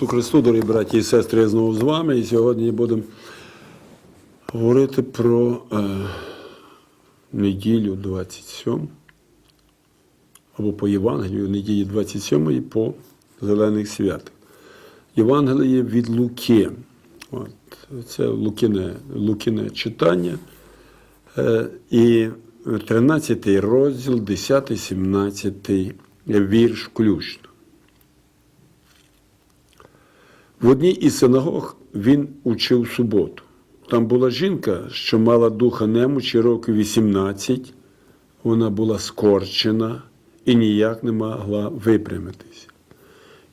Ісусу Христу, дорогі браті і сестри, я знову з вами. І сьогодні будемо говорити про е, неділю 27, або по Євангелію, неділі 27 і по Зелених святах. Євангеліє від Луки. От, це Лукине, Лукине читання. Е, і 13 розділ, 10-17 вірш включно. В одній із синагог він учив суботу. Там була жінка, що мала духа немочі років 18, вона була скорчена і ніяк не могла випрямитися.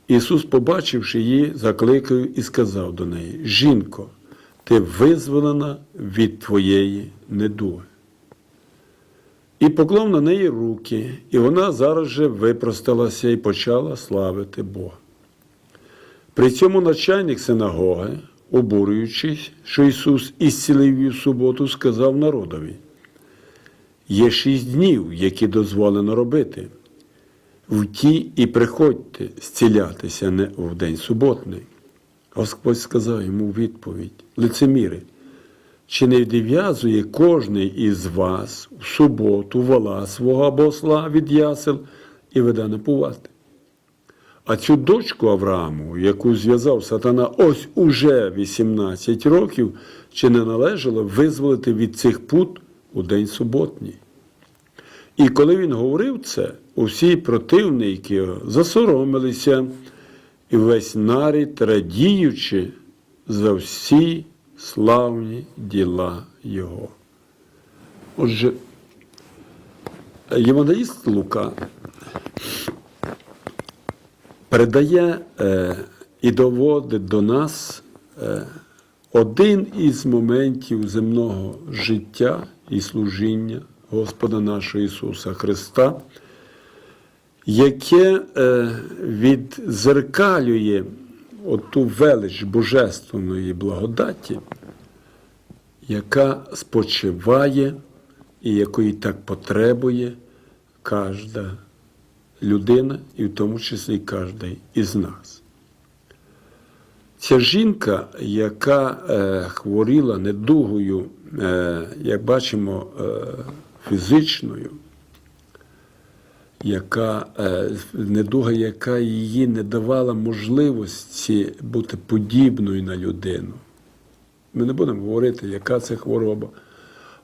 Ісус, побачивши її, закликав і сказав до неї: Жінко, ти визволена від твоєї недуги. І поклав на неї руки, і вона зараз же випросталася і почала славити Бога. При цьому начальник синагоги, обурюючись, що Ісус ісцілив її в суботу, сказав народові: є шість днів, які дозволено робити. В ті і приходьте зцілятися не в день суботний. Господь сказав йому відповідь: лицеміри, чи не відв'язує кожний із вас в суботу вола свого або осла від ясел і веде напувати? А цю дочку Аврааму, яку зв'язав сатана ось уже 18 років, чи не належало визволити від цих пут у день суботній? І коли він говорив це, усі противники засоромилися, і весь нарід, радіючи за всі славні діла Його. Отже, Євангеліст Лука передає е, і доводить до нас е, один із моментів земного життя і служіння Господа нашого Ісуса Христа, яке е, відзеркалює оту велич божественної благодаті, яка спочиває і якої так потребує кожна людина, і в тому числі кожен із нас. Ця жінка, яка е, хворіла недугою, е, як бачимо, е, фізичною, яка, е, недуга, яка її не давала можливості бути подібною на людину. Ми не будемо говорити, яка це хвороба,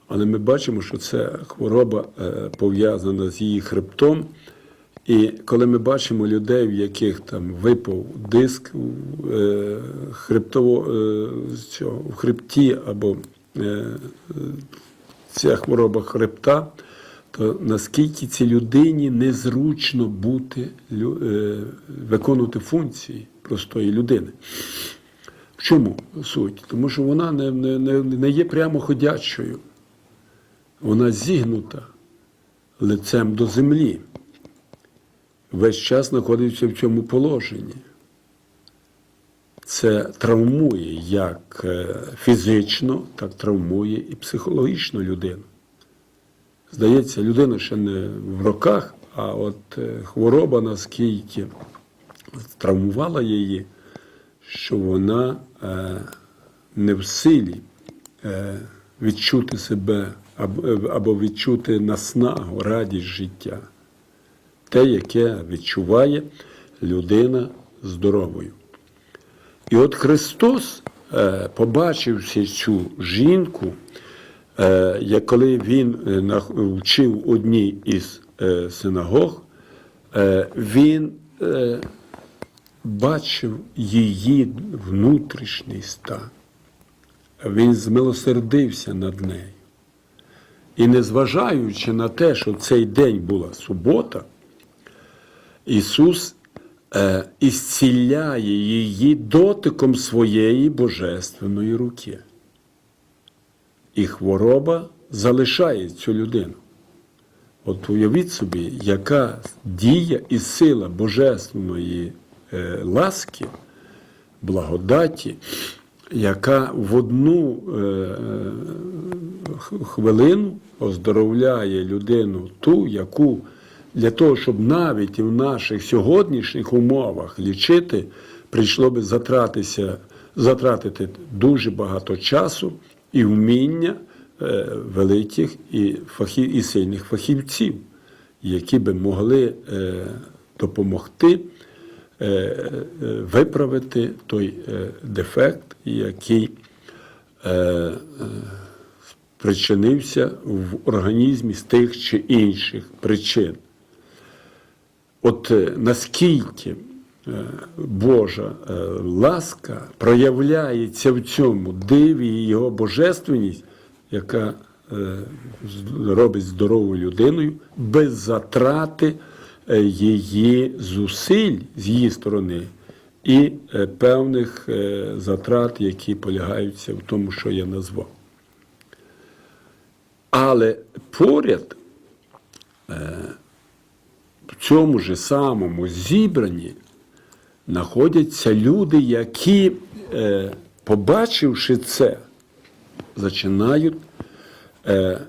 але ми бачимо, що це хвороба е, пов'язана з її хребтом. І коли ми бачимо людей, в яких там випав диск е, хребтово, е, цього, в хребті або е, ця хвороба хребта, то наскільки цій людині незручно бути, е, виконувати функції простої людини. В чому суть? Тому що вона не, не, не, є прямо ходячою, вона зігнута лицем до землі весь час знаходиться в цьому положенні. Це травмує як е, фізично, так травмує і психологічно людину. Здається, людина ще не в роках, а от е, хвороба наскільки травмувала її, що вона е, не в силі відчути себе або відчути наснагу, радість життя те, яке відчуває людина здоровою. І от Христос, е, побачивши цю жінку, е, коли Він е, вчив одній із е, синагог, е, Він е, бачив її внутрішній стан. Він змилосердився над нею. І незважаючи на те, що цей день була субота, Ісус е, ісціляє її дотиком своєї божественної руки. І хвороба залишає цю людину. От уявіть собі, яка дія і сила божественної е, ласки, благодаті, яка в одну е, хвилину оздоровляє людину ту, яку для того, щоб навіть в наших сьогоднішніх умовах лічити, прийшло би затратися, затратити дуже багато часу і вміння е, великих і, фахів, і сильних фахівців, які би могли е, допомогти е, виправити той дефект, який спричинився в організмі з тих чи інших причин. От е, наскільки е, Божа е, ласка проявляється в цьому диві і його божественність, яка робить здорову людиною без затрати її зусиль з її сторони і певних затрат, які полягаються в тому, що я назвав. Але поряд в цьому ж самому зібранні знаходяться люди, які, е, побачивши це, починають е,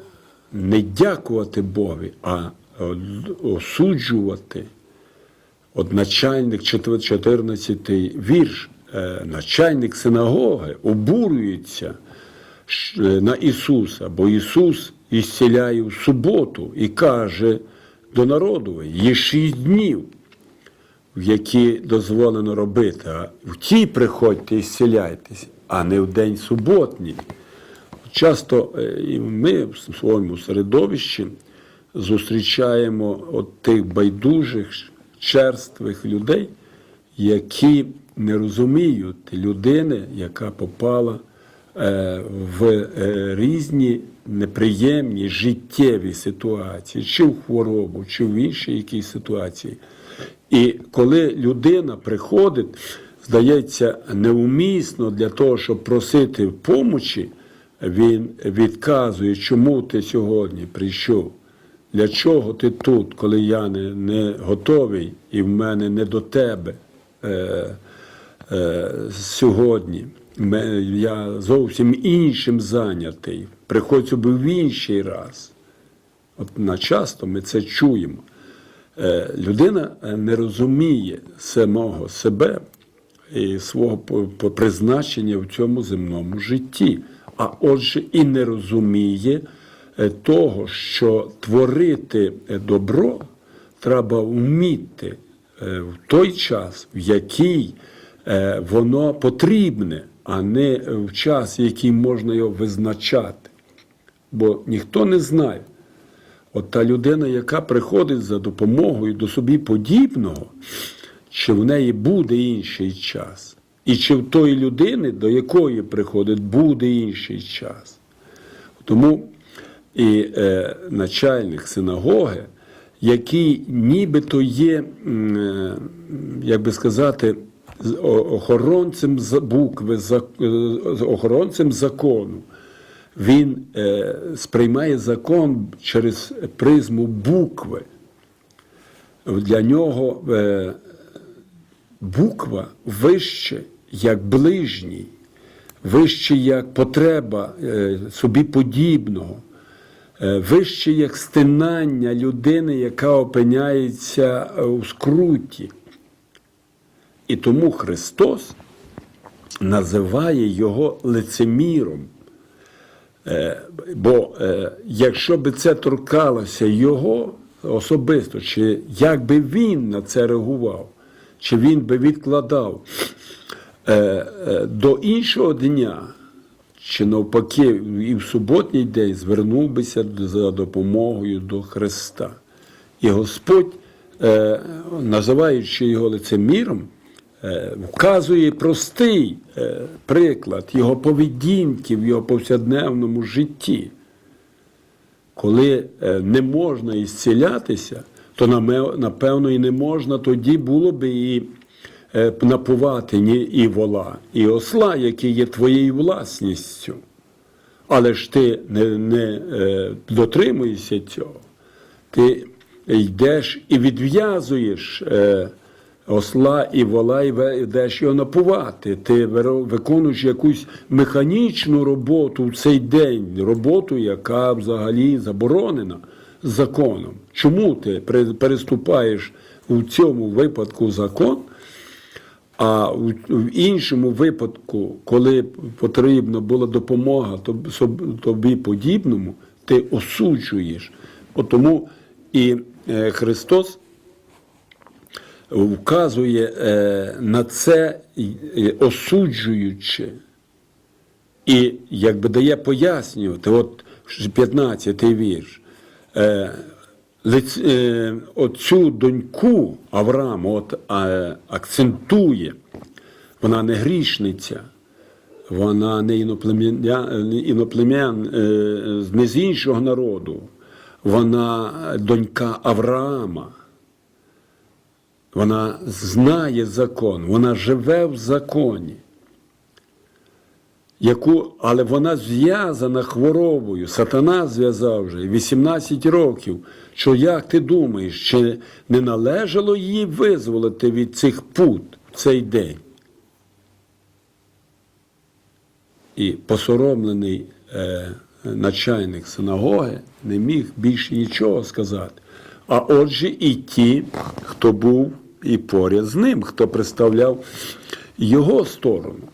не дякувати Богові, а осуджувати. От начальник 14 вірш, е, начальник синагоги обурюється на Ісуса, бо Ісус ісціляє в суботу і каже до народу, є шість днів, в які дозволено робити, а в ті приходьте і зціляйтесь, а не в день суботній. Часто е, ми в своєму середовищі зустрічаємо от тих байдужих, черствих людей, які не розуміють людини, яка попала в е, різні неприємні життєві ситуації, чи в хворобу, чи в іншій якійсь ситуації. І коли людина приходить, здається, неумісно для того, щоб просити помочі, він відказує, чому ти сьогодні прийшов. Для чого ти тут, коли я не, не готовий і в мене не до тебе е, е, сьогодні? Я зовсім іншим зайнятий. Приходь собі в інший раз. От на часто ми це чуємо. Е, Людина е, не розуміє самого себе і свого призначення в цьому земному житті, а отже, і не розуміє е, того, що творити добро треба вміти в той час, в який воно потрібне, а не в час, який можна його визначати. Бо ніхто не знає. От та людина, яка приходить за допомогою до собі подібного, чи в неї буде інший час, і чи в тої людини, до якої приходить, буде інший час. Тому і е, начальник синагоги, який нібито є, е, як би сказати, охоронцем букви, е, охоронцем закону, він е, сприймає закон через призму букви. Для нього е, буква вище як ближній, вище як потреба собі подібного, вище як стинання людини, яка опиняється у скруті. І тому Христос називає його лицеміром. Е, Бо е, якщо би це торкалося його особисто, чи як би він на це реагував, чи він би відкладав е, до іншого дня, чи навпаки, і в суботній день звернув бися за допомогою до Христа. І Господь, називаючи його лицеміром, вказує простий е, приклад його поведінки в його повсякденному житті. Коли е, не можна ісцілятися, то напевно і не можна тоді було би і е, напувати ні і вола, і осла, які є твоєю власністю. Але ж ти не, не е, дотримуєшся цього. Ти йдеш і відв'язуєш е, осла і вола, і йдеш його напувати. Ти виконуєш якусь механічну роботу в цей день, роботу, яка взагалі заборонена законом. Чому ти переступаєш у цьому випадку закон? А в іншому випадку, коли потрібна була допомога тобі подібному, ти осуджуєш. Тому і е, Христос вказує е, на це, осуджуючи, і якби дає пояснювати, от 15-й вірш. Е, е, оцю доньку Авраама от, акцентує, вона не грішниця, вона не іноплем'ян, не з іншого народу, вона донька Авраама. Вона знає закон, вона живе в законі, яку, але вона зв'язана хворобою. Сатана зв'язав вже 18 років. Що як ти думаєш, чи не належало їй визволити від цих пут в цей день? І посоромлений е, начальник синагоги не міг більше нічого сказати. А отже, і ті, хто був і поряд з ним, хто представляв його сторону.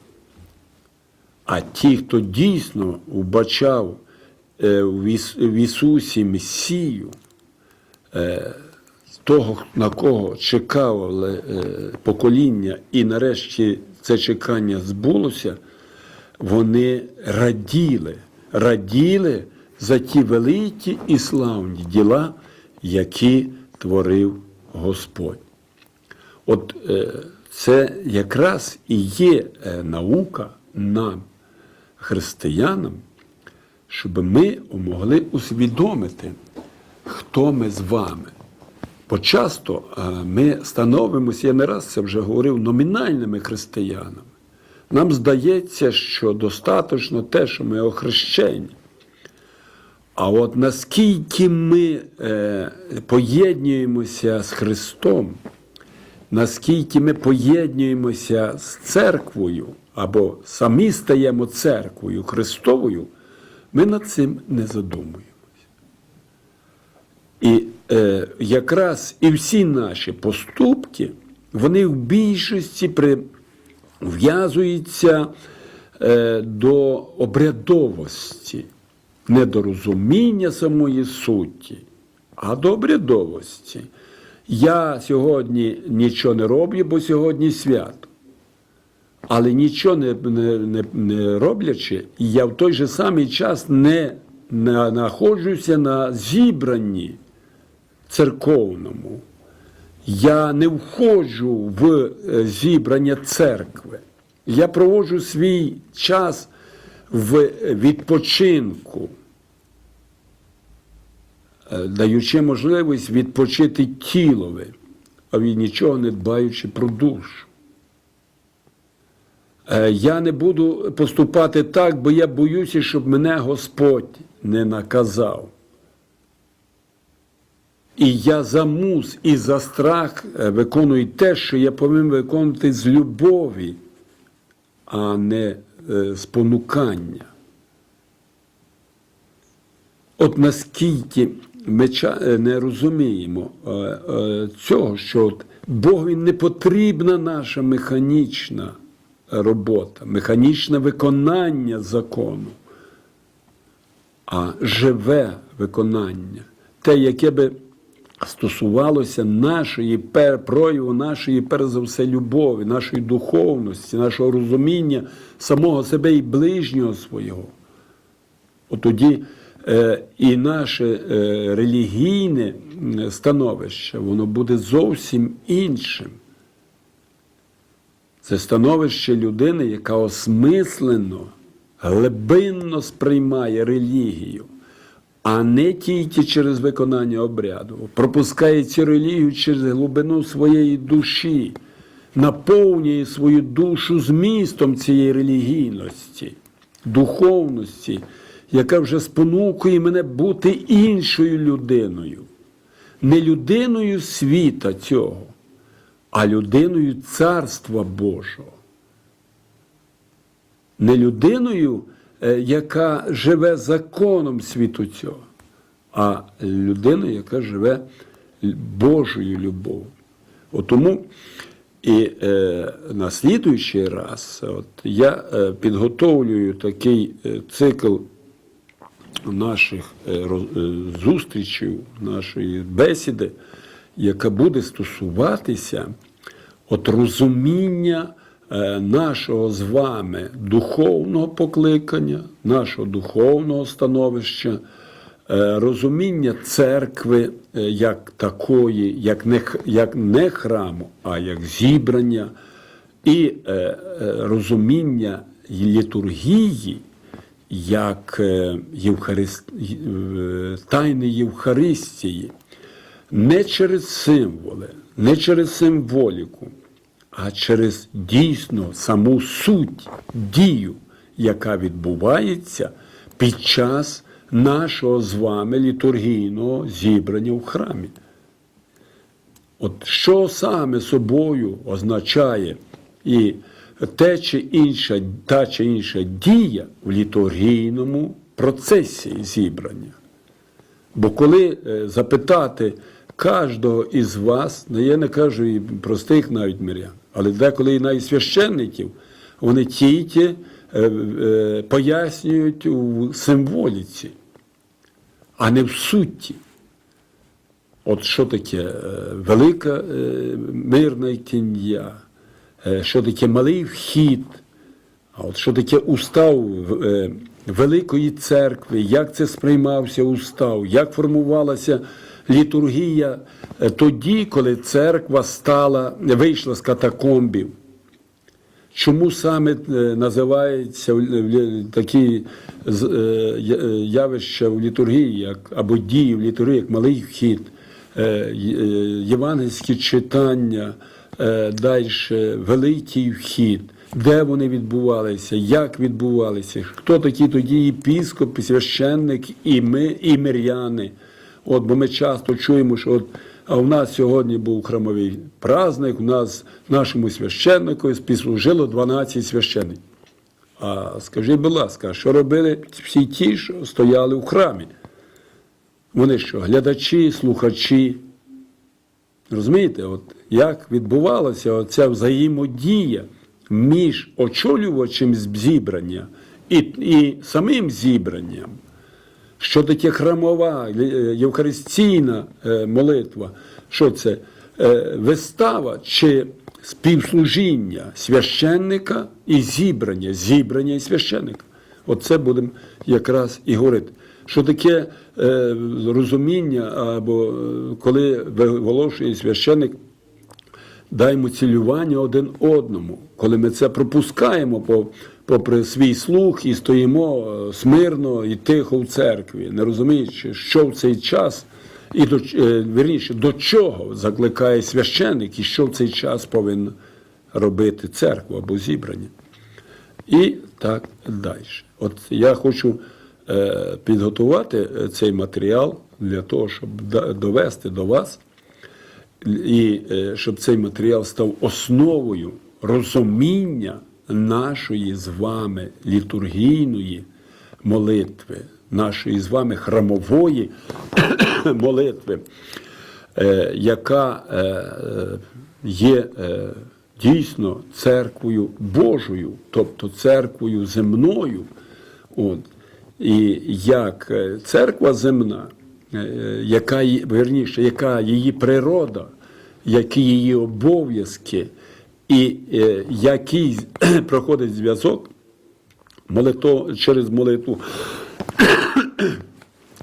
А ті, хто дійсно вбачав е, в Ісусі Месію, е, того, на кого чекало е, покоління, і нарешті це чекання збулося, вони раділи, раділи за ті великі і славні діла, які творив Господь. От е, це якраз і є е, наука нам, християнам, щоб ми могли усвідомити, хто ми з вами. Бо часто е, ми становимося, я не раз це вже говорив, номінальними християнами. Нам здається, що достатньо те, що ми охрещені. А от наскільки ми поєднуємося з Христом, наскільки ми поєднуємося з церквою або самі стаємо церквою Христовою, ми над цим не задумуємося. І е, якраз і всі наші поступки, вони в більшості прив'язуються е, до обрядовості, не до розуміння самої суті, а до обрядовості. Я сьогодні нічого не роблю, бо сьогодні свято. Але нічого не, не, не, роблячи, я в той же самий час не, знаходжуся на зібранні церковному. Я не входжу в е, зібрання церкви. Я проводжу свій час в відпочинку, даючи можливість відпочити тілове, а від нічого не дбаючи про душу. Е, Я не буду поступати так, бо я боюся, щоб мене Господь не наказав. І я за мус і за страх е, виконую те, що я повинен виконувати з любові, а не е, з понукання. От наскільки ми е, не розуміємо е, е, цього, що от не потрібна наша механічна робота, механічне виконання закону, а живе виконання, те, яке би стосувалося нашої прояву, нашої, перш за все, любові, нашої духовності, нашого розуміння самого себе і ближнього свого. От тоді і наше е, релігійне становище, воно буде зовсім іншим. Це становище людини, яка осмислено, глибинно сприймає релігію, а не тільки через виконання обряду. Пропускає цю релігію через глибину своєї душі, наповнює свою душу змістом цієї релігійності, духовності, яка вже спонукує мене бути іншою людиною, не людиною світа цього а людиною Царства Божого. Не людиною, е, яка живе законом світу цього, а людиною, яка живе Божою любов'ю. От Тому І е, на слідуючий раз от, я е, підготовлюю такий е, цикл наших е, е, зустрічей, нашої бесіди, яка буде стосуватися от розуміння е, нашого з вами духовного покликання, нашого духовного становища, розуміння церкви як такої, як не, як не храму, а як зібрання, і розуміння літургії як е, Євхарист... е, тайни Євхаристії, не через символи, не через символіку, а через дійсно саму суть, дію, яка відбувається під час нашого з вами літургійного зібрання в храмі. От що саме собою означає і те чи інша, та чи інша дія в літургійному процесі зібрання. Бо коли е, запитати кожного із вас, ну я не кажу і простих навіть мирян, але деколи і навіть священників, вони тільки е, е, пояснюють у символіці, а не в суті. От що таке велика мирна тіння, е, що таке малий вхід, а от що таке устав е, Великої церкви, як це сприймався устав, як формувалася літургія е, тоді, коли церква стала, вийшла з катакомбів. Чому саме е, лі- такі е, е, явища в літургії, як, або дії в літургії, як малий вхід, е, е, євангельські читання, е, далі великий вхід, де вони відбувалися, як відбувалися, хто такі тоді єпіскоп, священник і ми, і миряни. От, бо ми часто чуємо, що от, а у нас сьогодні був храмовий праздник, у нас нашому священнику співслужило 12 священників. А скажіть, будь ласка, що робили всі ті, що стояли у храмі? Вони що, глядачі, слухачі? Розумієте, от як відбувалася ця взаємодія між очолювачем зібрання і, і самим зібранням? Що таке храмова, е, євхаристійна е, молитва? Що це? Е, Вистава чи співслужіння священника і зібрання, зібрання і священника? Оце будемо якраз і говорити. Що таке розуміння, або коли виголошує священник даймо цілювання один одному. Коли ми це пропускаємо попри свій слух і стоїмо е, смирно і тихо в церкві, не розуміючи, що в цей час, і до, е, вірніше, до чого закликає священник і що в цей час повинна робити церква або зібрання. І так далі. От я хочу е, підготувати цей матеріал для того, щоб довести до вас і е, щоб цей матеріал став основою розуміння нашої з вами літургійної молитви, нашої з вами храмової молитви, е, яка е, є дійсно церквою Божою, тобто церквою земною. От. І як церква земна, яка верніше, яка її природа, які її обов'язки, і е, який проходить зв'язок через молитву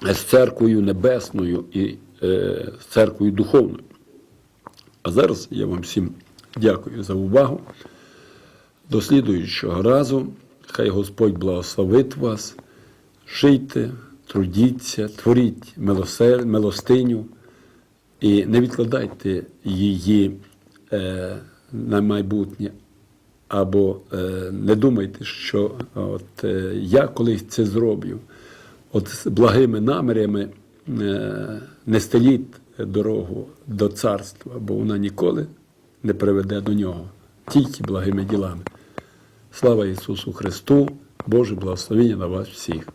з церквою небесною і е, з церквою духовною. А зараз я вам всім дякую за увагу. До слідуючого разу. Хай Господь благословить вас. Жийте, трудіться, творіть милосе- милостиню і не відкладайте її е, на майбутнє. Або е, не думайте, що от, е, я колись це зроблю. От з благими намірями е, не стеліть дорогу до царства, бо вона ніколи не приведе до нього, тільки благими ділами. Слава Ісусу Христу, Боже благословення на вас всіх.